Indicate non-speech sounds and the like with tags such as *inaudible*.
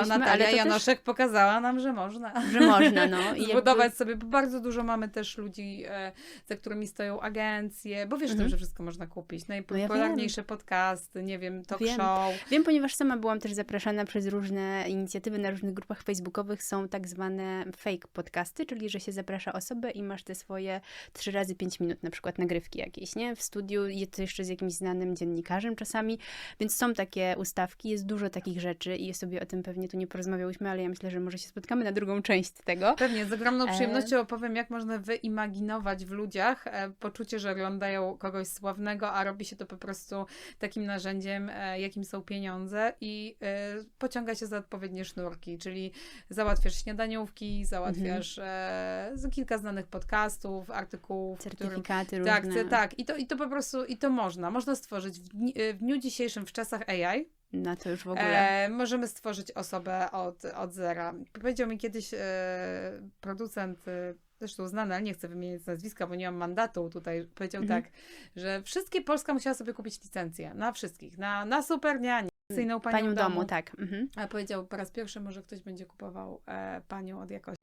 A Natalia Janoszek pokazała nam, że można. też, że można, no. *laughs* I Zbudować jakby, sobie, bo bardzo dużo mamy też ludzi, e, za którymi stoją agencje, bo wiesz o tym, Mhm. że wszystko można kupić. No ja Najpopularniejsze podcasty, nie wiem, talk Wiem. show. wiem, ponieważ sama byłam też zapraszana przez różne inicjatywy na różnych grupach facebookowych, są tak zwane fake podcasty, czyli że się zaprasza osobę i masz te swoje 3 razy 5 minut, na przykład nagrywki jakieś, nie? W studiu, je to jeszcze z jakimś znanym dziennikarzem czasami, więc są takie ustawki, jest dużo takich rzeczy i sobie o tym pewnie tu nie porozmawiałyśmy, ale ja myślę, że może się spotkamy na drugą część tego. Pewnie, z ogromną E. przyjemnością opowiem, jak można wyimaginować w ludziach e, poczucie, że oglądają kogoś sławnego, a robi się to po prostu takim narzędziem, e, jakim są pieniądze i pociąga się za odpowiednie sznurki, czyli załatwiasz śniadaniówki, załatwiasz z- kilka znanych podcastów, artykułów, w którym Certyfikaty różne. Tak, tak. I to, I to po prostu, i to można. Można stworzyć w dniu dzisiejszym, w czasach AI, No to już w ogóle. e, możemy stworzyć osobę od, od zera. Powiedział mi kiedyś e, producent, e, zresztą znany, ale nie chcę wymieniać nazwiska, bo nie mam mandatu tutaj, powiedział Mhm. tak, że wszystkie Polska musiała sobie kupić licencję, na wszystkich, na, na super nianię, panią, panią Panią domu, tak. Mhm. A powiedział, po raz pierwszy może ktoś będzie kupował e, panią od jakości.